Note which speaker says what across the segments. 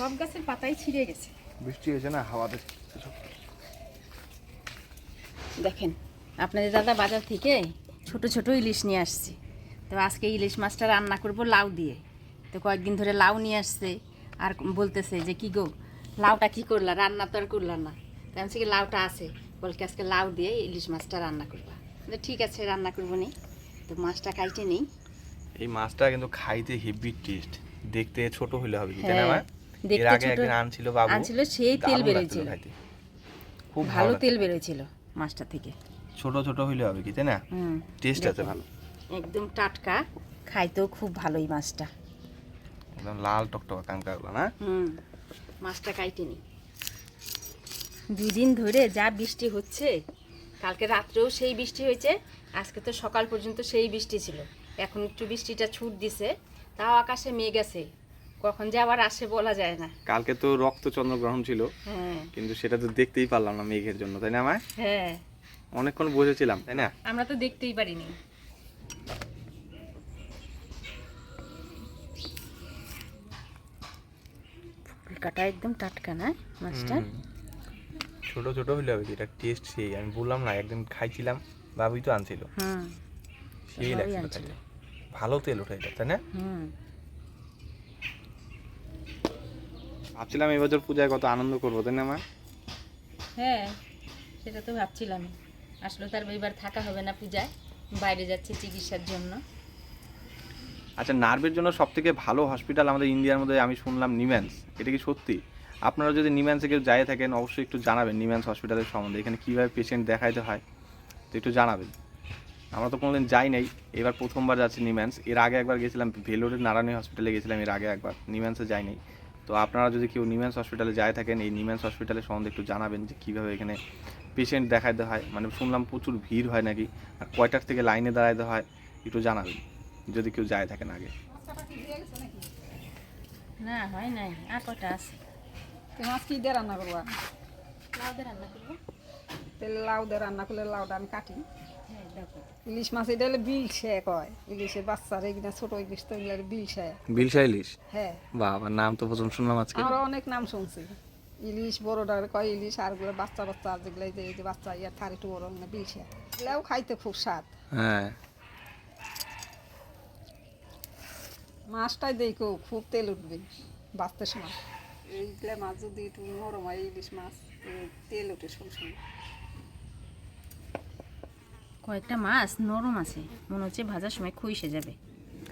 Speaker 1: সব গাছের পাতাই ছিঁড়ে গেছে।
Speaker 2: বৃষ্টি হয়েছে না হাওয়াতে
Speaker 1: দেখেন আপনাদের দাদা বাজার থেকে ছোট ছোট ইলিশ নিয়ে আসছে। তো আজকে ইলিশ মাছটা রান্না করব লাউ দিয়ে। তো কয়েকদিন ধরে লাউ নিয়ে আসছে আর বলতেছে যে কি গো লাউটা কি করলা? রান্না তো আর করলাম না। তো আমি কি লাউটা আছে। বলকে আজকে লাউ দিয়ে ইলিশ মাছটা রান্না করবা। তো ঠিক আছে রান্না করব নি। তো মাছটা কাইটে নেই।
Speaker 2: এই মাছটা কিন্তু খাইতে হেভি টেস্ট। দেখতে ছোট হলে হবে কি তাই না
Speaker 1: হ্যাঁ,
Speaker 2: মা?
Speaker 1: দেখতে ছোট-
Speaker 2: আনছিল বাবু।
Speaker 1: আনছিল, সেই তেল বেরোয়ছিল।
Speaker 2: খুব
Speaker 1: ভালো তেল বেরোয়ছিল মাছটা থেকে।
Speaker 2: ছোট ছোট হইলে হবে কি তাই না? টেস্ট আছে ভালো।
Speaker 1: একদম টাটকা খাইতেও খুব ভালো এই মাছটা।
Speaker 2: একদম লাল টকটকা কাঙ্কাগুলো না?
Speaker 1: হুম মাছটা কাইটে নি। দুই দিন ধরে যা বৃষ্টি হচ্ছে কালকে রাত্রেও সেই বৃষ্টি হয়েছে আজকে তো সকাল পর্যন্ত সেই বৃষ্টি ছিল। এখন একটু বৃষ্টিটা ছুট দিছে তাও আকাশে মেঘ আছে। কখন যে আবার আসে বলা যায় না।
Speaker 2: কালকে তো রক্ত চন্দ্রগ্রহণ ছিল
Speaker 1: হ্যাঁ।
Speaker 2: কিন্তু সেটা তো দেখতেই পারলাম না মেঘের জন্য তাই না মা?
Speaker 1: হ্যাঁ।
Speaker 2: অনেকক্ষণ বসেছিলাম তাই না?
Speaker 1: আমরা তো দেখতেই পারিনি। কাটা একদম টাটকা না মাছটা?
Speaker 2: ছোট ছোট হইলে হবে এটা টেস্ট সেই আমি বললাম না একদিন খাইছিলাম বাবুই তো আনছিল।
Speaker 1: হুম।
Speaker 2: সেই লাগছিল ভালো তেল ওঠে এটা তাই না?
Speaker 1: হুম।
Speaker 2: ভাবছিলাম এবছর পূজায় কত আনন্দ করব তাই না মা?
Speaker 1: হ্যাঁ সেটা তো ভাবছিলাম আসলে তার এবার থাকা হবে না পূজায় বাইরে যাচ্ছে চিকিৎসার জন্য।
Speaker 2: আচ্ছা নার্ভের জন্য সব থেকে ভালো হসপিটাল আমাদের ইন্ডিয়ার মধ্যে আমি শুনলাম নিম্যান্স এটা কি সত্যি? আপনারা যদি নিম্যান্সে কেউ যায় থাকেন অবশ্যই একটু জানাবেন নিম্যান্স হসপিটালের সম্বন্ধে এখানে কীভাবে পেশেন্ট দেখাইতে হয় তো একটু জানাবেন। আমরা তো কোনোদিন যাই নাই এবার প্রথমবার যাচ্ছি নিম্যান্স এর আগে একবার গেছিলাম ভেলোরের নারায়ণী হসপিটালে গেছিলাম এর আগে একবার নিম্যান্সে যাই নাই। তো আপনারা যদি কেউ নিম্যান্স হসপিটালে যায় থাকেন এই নিম্যান্স হসপিটালের সম্বন্ধে একটু জানাবেন যে কীভাবে এখানে পেশেন্ট দেখাইতে হয়। মানে শুনলাম প্রচুর ভিড় হয় নাকি? আর কয়টার থেকে লাইনে দাঁড়াইতে হয়? একটু জানাবেন যদি কেউ যায় থাকেন আগে।
Speaker 1: না হয় নাই। আর কটা আছে?
Speaker 3: মাছ কি দিয়ে রান্না করব?
Speaker 1: লাউ দিয়ে রান্না করব।
Speaker 3: তেল লাউ দিয়ে রান্না করলে লাউটা আমি কাটি। ইলিশ মাছ এটা হলে বিল সে কয় ইলিশের বাচ্চারা এগুলো ছোট ইলিশ তো এগুলো বিল
Speaker 2: বিলসা ইলিশ?
Speaker 3: হ্যাঁ।
Speaker 2: বাবা নাম তো প্রথম শুনলাম আজকে।
Speaker 3: আমরা অনেক নাম শুনছি। ইলিশ বড়টার কয় ইলিশ আরগুলো বাচ্চা বাচ্চা আর যেগুলো এই যে এই যে বাচ্চা ইয়ার থার একটু বড় মানে বিল সে এগুলাও খাইতে খুব স্বাদ।
Speaker 2: হ্যাঁ।
Speaker 3: মাছটাই দেখো খুব তেল উঠবে বাঁচতে সময়। এইগুলা মাছ যদি একটু নরম হয় ইলিশ মাছ তেল উঠে সবসময়।
Speaker 1: কয়েকটা মাছ নরম আছে। মনে হচ্ছে ভাজার সময় খুইসে যাবে।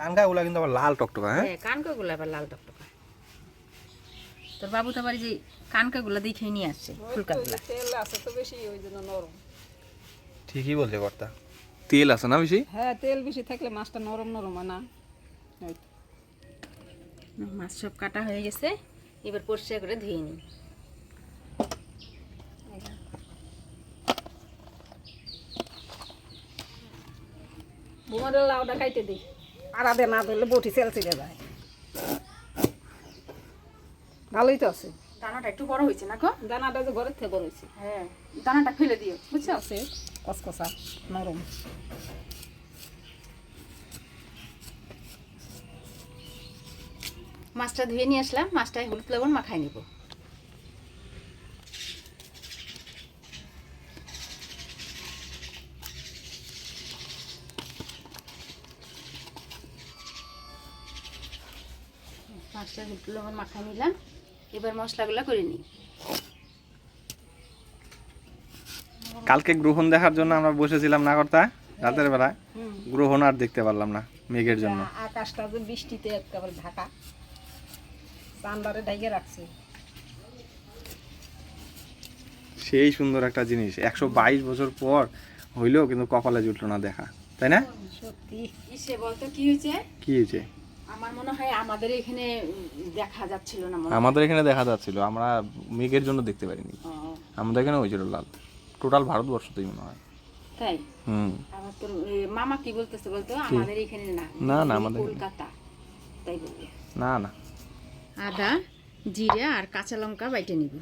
Speaker 2: কানকাগুলা কিন্তু আবার লাল টকটকা হ্যাঁ?
Speaker 1: হ্যাঁ কানকাগুলো আবার লাল টকটকা। তোর বাবু তো আবার এই যে কানকাগুলো দেখে নিয়ে আসছে ফুলকাগুলা।
Speaker 3: তেল আছে তো বেশি ওই জন্য নরম।
Speaker 2: ঠিকই বলছে কর্তা। তেল আছে না বেশি?
Speaker 3: হ্যাঁ তেল বেশি থাকলে মাছটা নরম নরম হয় না।
Speaker 1: মাছ সব কাটা হয়ে গেছে এবার পরিষ্কার করে ধুয়ে নিই।
Speaker 3: বোমাদের লাউটা খাইতে দিই আড়াদে না ধরলে বটি চেল চিড়ে যায়। ভালোই তো আছে।
Speaker 1: দানাটা একটু বড় হয়েছে না গো?
Speaker 3: দানাটা যে ঘরের থেকে বড় হয়েছে।
Speaker 1: হ্যাঁ দানাটা ফেলে দিও বুঝছ?
Speaker 3: আছে। কসকসা নরম।
Speaker 1: মাছটা ধুয়ে নিয়ে আসলাম মাছটায় হলুদ লবণ মাখাই নিব। মাছটা হলুদ লবণ মাখাই নিলাম। এবার মশলাগুলো করে নিই।
Speaker 2: কালকে গ্রহণ দেখার জন্য আমরা বসেছিলাম না কর্তা রাতের বেলা। গ্রহণ আর দেখতে পারলাম না মেঘের জন্য।
Speaker 3: আকাশটা যে বৃষ্টিতে একেবারে ঢাকা। চান্দারে ঢাইকে রাখছে।
Speaker 2: সেই সুন্দর একটা জিনিস। একশো বাইশ বছর পর হইলেও কিন্তু কপালে জুটলো না দেখা। তাই না?
Speaker 3: সত্যি।
Speaker 1: বলতো? কি হয়েছে?
Speaker 2: কি হয়েছে?
Speaker 1: আমার মনে হয় আমাদের এখানে দেখা যাচ্ছিল না
Speaker 2: আমাদের এখানে দেখা যাচ্ছিল আমরা মেঘের জন্য দেখতে পারিনি। আমাদের এখানে ওই হয়েছিল লাল। টোটাল ভারতবর্ষতেই মনে হয়।
Speaker 1: তাই?
Speaker 2: হুম।
Speaker 1: তোর মামা কি বলতেছে বলতো? আমাদের এখানে না।
Speaker 2: না, না, আমাদের।
Speaker 1: কলকাতা। তাই বলবে
Speaker 2: না না।
Speaker 1: আদা জিরে আর কাঁচা লঙ্কা বাইটে নিব।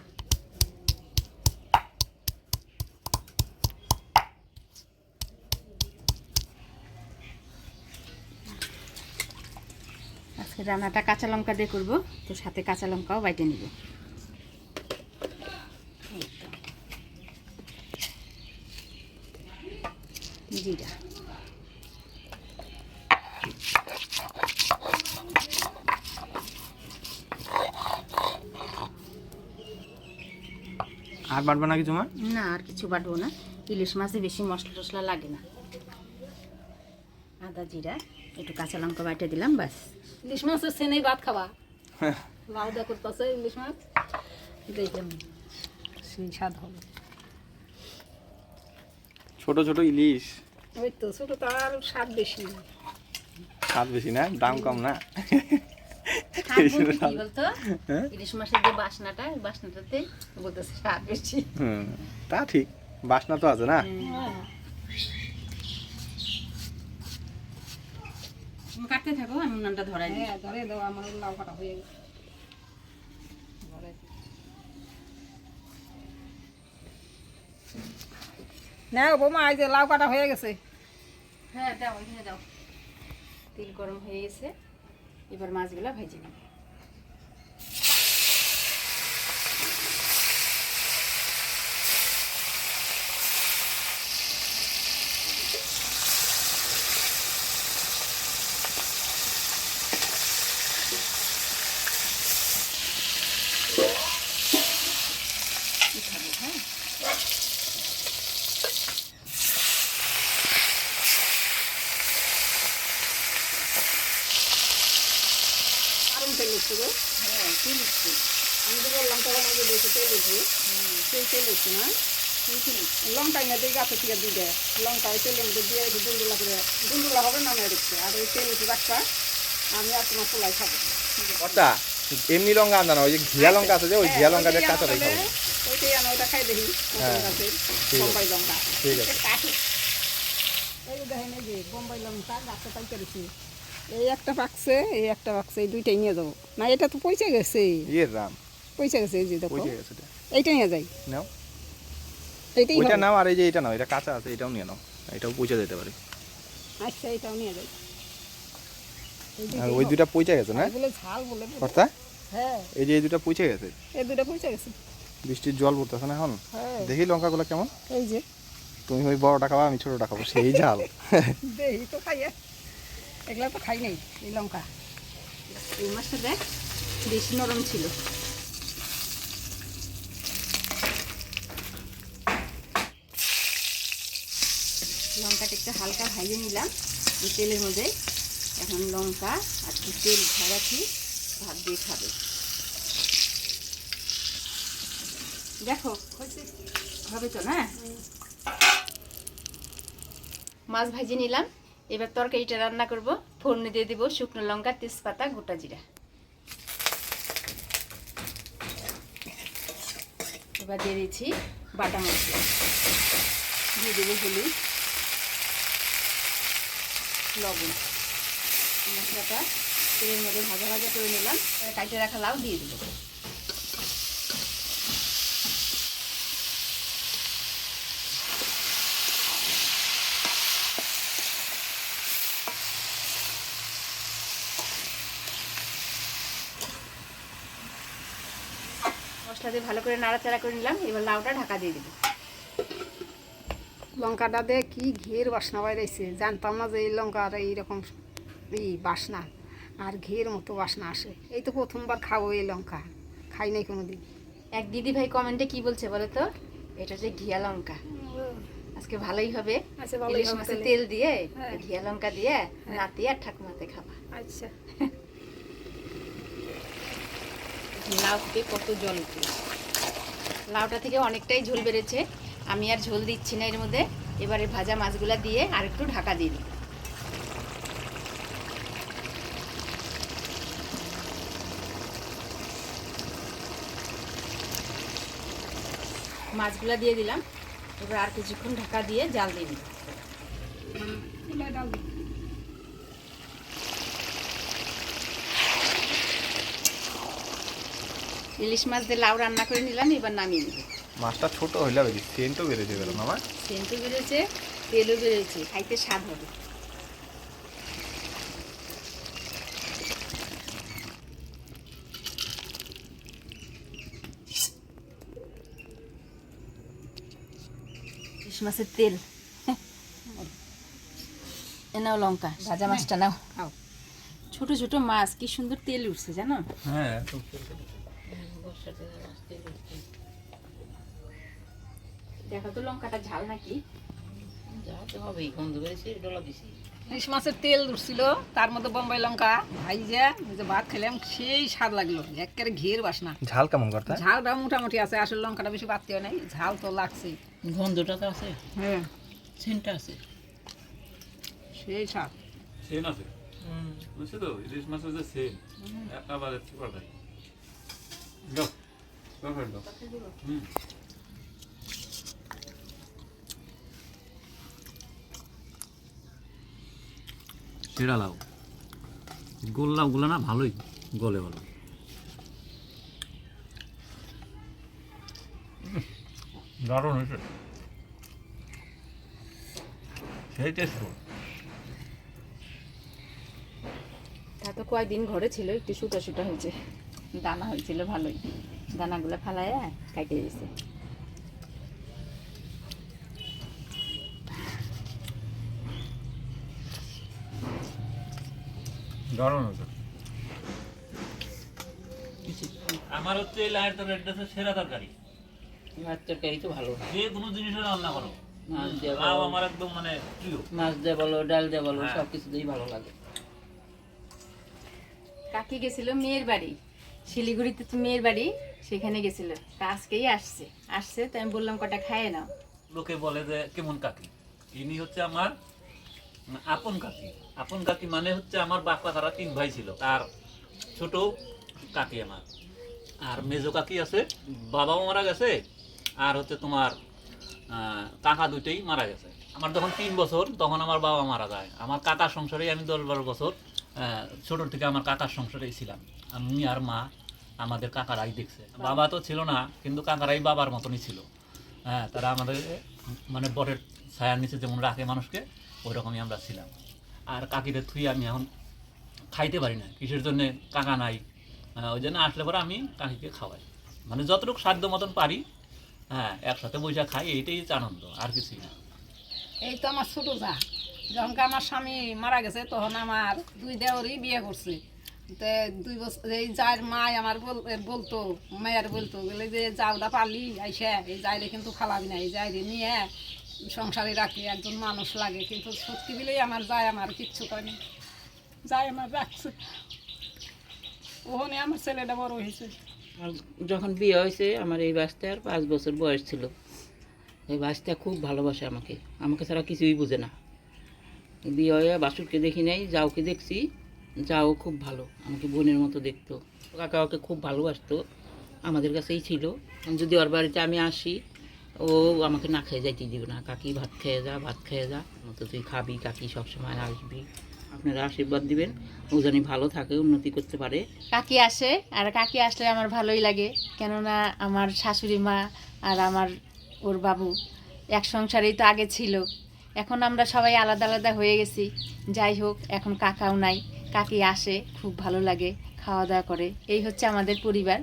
Speaker 1: আজকে রান্নাটা কাঁচা লঙ্কা দিয়ে করব। তো সাথে কাঁচা লঙ্কাও বাইটে নিব। জিরা।
Speaker 2: আর বাটবে না কিছু
Speaker 1: না আর কিছু বাটবো না। ইলিশ মাছে বেশি মশলা টশলা লাগে না। আদা জিরা একটু কাঁচা লঙ্কা বাইটে দিলাম বাস
Speaker 3: ইলিশ মাছ হচ্ছে নেই ভাত খাওয়া লাউ দা করতেছে ইলিশ মাছ দেখলাম সেই স্বাদ হবে।
Speaker 2: ছোট ছোট ইলিশ।
Speaker 3: ওই তো ছোটো তার স্বাদ বেশি।
Speaker 2: স্বাদ বেশি না দাম কম না। হ্যাঁ?
Speaker 1: ইলিশ মাছের যে বাসনাটা বাসনাটাতে বলতেছে স্বাদ বেশি।
Speaker 2: তা ঠিক বাসনা তো আছে না?
Speaker 1: তুমি কাটতে থাকো আমি উনানটা ধরাই দিই।
Speaker 3: হ্যাঁ ধরে দাও আমার লাউ কাটা হয়ে গেছে। নাও বৌমা এই যে লাউ কাটা হয়ে গেছে।
Speaker 1: হ্যাঁ দাও এখানে দাও। তেল গরম হয়ে গেছে। এবার মাছগুলো ভেজে নেব উঠাবো হ্যাঁ
Speaker 3: আরম তেল উঠছে গো
Speaker 1: হ্যাঁ তেল উঠছে
Speaker 3: আমি তো বললাম তখন আগে লঙ্কা এনে থেকে দিয়ে দেয় লঙ্কা ওই তেলের মধ্যে দিয়ে একটু দুন্দুলা করে দুন্দুলা হবে না দিচ্ছে আর ওই তেল রাখবা আমি আর তোমার পোলাই খাব।
Speaker 2: কর্তা এমনি লঙ্কা আনতে না? ওই যে ঘিয়া লঙ্কা আছে যে ওই ঘিয়া লঙ্কা দিয়ে খাব।
Speaker 3: ওইটাই আনো খাই দেখি
Speaker 2: হ্যাঁ, ঠিক আছে।
Speaker 3: বোম্বাই লঙ্কা।
Speaker 2: ঠিক আছে।
Speaker 3: এই দেখেন এই যে বোম্বাই লঙ্কা গাছে পাই করেছি এই একটা পাকছে এই একটা পাকছে এই দুইটাই নিয়ে যাব। না এটা তো পয়সা গেছে।
Speaker 2: ইয়ে রাম
Speaker 3: পয়সা গেছে এই যে দেখো।
Speaker 2: পচে গেছে।
Speaker 3: এইটা নিয়ে যাই।
Speaker 2: নাও।
Speaker 3: এইটাই
Speaker 2: ওইটা নাও আর এই যে এটা নাও এটা কাঁচা আছে এটাও নিয়ে নাও। এটাও যেতে পারে।
Speaker 3: আচ্ছা এইটাও নিয়ে যাই।
Speaker 2: আর ওই দুটা গেছে না?
Speaker 3: ঝাল বলে।
Speaker 2: কর্তা?
Speaker 3: হ্যাঁ।
Speaker 2: এই যে এই দুটা গেছে?
Speaker 3: এই দুটা গেছে।
Speaker 2: বৃষ্টির জল পড়তেছে না এখন?
Speaker 3: হ্যাঁ।
Speaker 2: দেখি লঙ্কাগুলো কেমন?
Speaker 3: এই যে।
Speaker 2: তুমি ওই বড়টা খাবা আমি ছোটটা খাব সেই ঝাল।
Speaker 3: দেহি তো খাইয়ে এগুলা তো খাই নাই এই লঙ্কা।
Speaker 1: এই মাছটা দেখ বেশি নরম ছিল। লঙ্কাটা একটু হালকা ভাজিয়ে নিলাম। এই তেলের মধ্যে এখন লঙ্কা আর একটু তেল ছাড়াচ্ছি ভাত দিয়ে খাবে। দেখো হবে তো না? মাছ ভাজি নিলাম। এবার তরকারিটা রান্না করব। ফোড়নে দিয়ে দেবো শুকনো লঙ্কা, তেজপাতা, গোটা জিরা। এবার দিয়ে দিচ্ছি বাটা মশলা। দিয়ে দেবো হলুদ। লবণ। মশলাটা তেলের মধ্যে ভাজা ভাজা করে নিলাম। এবার কাটে রাখা লাউ দিয়ে দেবো। মশলা দিয়ে ভালো করে নাড়াচাড়া করে নিলাম। এবার লাউটা ঢাকা দিয়ে দেবো।
Speaker 3: লঙ্কাটা দিয়ে কি ঘের বাসনা বাইরেছে জানতাম না যে এই লঙ্কার এইরকম এই বাসনা আর ঘের মতো বাসনা আসে। এই তো প্রথমবার খাব এই লঙ্কা খাই নাই কোনো দিন
Speaker 1: এক দিদি ভাই কমেন্টে কি বলছে বলো তো? এটা যে ঘিয়া লঙ্কা। আজকে ভালোই হবে।
Speaker 3: আচ্ছা,
Speaker 1: ইলিশ তেল দিয়ে
Speaker 3: হ্যাঁ।
Speaker 1: ঘিয়া লঙ্কা দিয়ে নাতি আর ঠাকুমাতে খাবা।
Speaker 3: আচ্ছা।
Speaker 1: লাউ থেকে কত জল লাউটা থেকে অনেকটাই ঝোল বেড়েছে। আমি আর ঝোল দিচ্ছি না এর মধ্যে। এবারে ভাজা মাছগুলা দিয়ে আর একটু ঢাকা দিয়ে দিই। মাছগুলা দিয়ে দিলাম। এবার আর কিছুক্ষণ ঢাকা দিয়ে জাল দিয়ে। ইলিশ মাছ দিয়ে লাউ রান্না করে নিলাম, এবার নামিয়ে নিব।
Speaker 2: মাছটা ছোট হইলে হবে সেন্টও বেড়েছে গেল আমার
Speaker 1: সেন্টও বেড়েছে তেলও বেড়েছে খাইতে স্বাদ হবে। মাছের তেল। এ লঙ্কা ভাজা হ্যাঁ। মাছটা নাও। ছোট ছোট মাছ কি সুন্দর তেল উঠছে জানো?
Speaker 4: হ্যাঁ
Speaker 1: দেখো তো লঙ্কাটা ঝাল নাকি?
Speaker 3: মাছের তেল উঠছিল তার মধ্যে বোম্বাই লঙ্কা ভাইজা ওই যে ভাত খেলাম সেই স্বাদ লাগল। একেবারে ঘির বাসনা।
Speaker 2: ঝাল কেমন করতে?
Speaker 3: ঝালটা মোটামুটি আছে আসলে লঙ্কাটা বেশি বাড়তেও নেই ঝাল তো লাগছেই।
Speaker 5: গন্ধটা তো আছে।
Speaker 3: হ্যাঁ।
Speaker 5: সেন্টটা আছে।
Speaker 3: সেই স্বাদ।
Speaker 4: সেন আছে? বুঝছ তো? ইলিশ মাছের যে সেন দাও দাও করে দাও। হুম। সেরা লাউ। গোল লাউগুলো না ভালোই গলে ভালো। দারুণ হয়েছে। সেই টেস্ট
Speaker 1: তা তো কয়েকদিন ঘরে ছিল একটু সুটা সুটা হয়েছে। দানা হয়েছিল ভালোই। দানাগুলো ফালায় কাটে দিয়েছে
Speaker 4: দারুণ
Speaker 6: আমার হচ্ছে এই হচ্ছে সেরা তরকারি।
Speaker 5: মাছ তরকারি তো ভালো।
Speaker 6: যে কোনো জিনিসের রান্না করো।
Speaker 5: মাছ দিয়ে বলো।
Speaker 6: আমার একদম মানে প্রিয়।
Speaker 5: মাছ দিয়ে বলো ডাল দিয়ে বলো
Speaker 6: হ্যাঁ।
Speaker 5: সব কিছুতেই ভালো লাগে।
Speaker 1: কাকি গেছিল মেয়ের বাড়ি। শিলিগুড়িতে তো মেয়ের বাড়ি সেখানে গেছিল। তা আজকেই আসছে। আসছে তো আমি বললাম কটা খায় নাও?
Speaker 6: লোকে বলে যে কেমন কাকি? ইনি হচ্ছে আমার আপন কাকি। আপন কাকি মানে হচ্ছে আমার বাপা তারা তিন ভাই ছিল, তার ছোট কাকি আমার। আর মেজো কাকি আছে, বাবাও মারা গেছে, আর হচ্ছে তোমার কাকা দুইটাই মারা গেছে। আমার যখন তিন বছর, তখন আমার বাবা মারা যায়। আমার কাকার সংসারেই আমি দশ বারো বছর ছোটোর থেকে আমার কাকার সংসারেই ছিলাম। আমি আর মা আমাদের কাকারাই দেখছে। বাবা তো ছিল না, কিন্তু কাকারাই বাবার মতনই ছিল। হ্যাঁ তারা আমাদের মানে বটের ছায়ার নিচে যেমন রাখে মানুষকে ওই আমরা ছিলাম। আর কাকিদের থুই আমি এখন খাইতে পারি না, কিসের জন্য কাকা নাই ওই জন্য আসলে পরে আমি কাকিকে খাওয়াই। মানে যতটুকু সাধ্য মতন পারি হ্যাঁ একসাথে বসে খাই, এইটাই আনন্দ, আর কিছুই না।
Speaker 3: এই তো আমার ছোট যা, যখন আমার স্বামী মারা গেছে, তখন আমার দুই দেওরই বিয়ে করছে। তে দুই বছর এই যার মাই আমার বলতো, মায়ের বলতো, বলে যে, যাওটা পারলি, আইসা, এই যাইরে কিন্তু খালাবি না, এই যাইরে নিয়ে সংসারে রাখি একজন মানুষ লাগে, কিন্তু সত্যি দিলেই আমার যায় আমার কিচ্ছু করেনি যায় আমার রাখছে। ওখানে আমার ছেলেটা বড় হয়েছে।
Speaker 5: যখন বিয়ে হয়েছে, আমার এই বাচ্চার পাঁচ বছর বয়স ছিল। এই বাচ্চা খুব ভালোবাসে আমাকে। আমাকে ছাড়া কিছুই বুঝে না। বিয়ে হয়ে বাসুরকে দেখি নাই, যাওকে দেখছি। যাও খুব ভালো, আমাকে বোনের মতো দেখতো। কাকা ওকে খুব ভালোবাসতো। আমাদের কাছেই ছিল। যদি ওর বাড়িতে আমি আসি ও আমাকে না খেয়ে যাইতে দিবে না। কাকি ভাত খেয়ে যা, ভাত খেয়ে যা। মতো তুই খাবি, কাকি সবসময় আসবি। আপনারা আশীর্বাদ দিবেন। ও জানি ভালো থাকে, উন্নতি করতে পারে।
Speaker 1: কাকি আসে, আর কাকি আসলে আমার ভালোই লাগে। কেননা আমার শাশুড়ি মা আর আমার ওর বাবু এক সংসারেই তো আগে ছিল। এখন আমরা সবাই আলাদা আলাদা হয়ে গেছি। যাই হোক, এখন কাকাও নাই। কাকি আসে, খুব ভালো লাগে খাওয়া দাওয়া করে। এই হচ্ছে আমাদের পরিবার।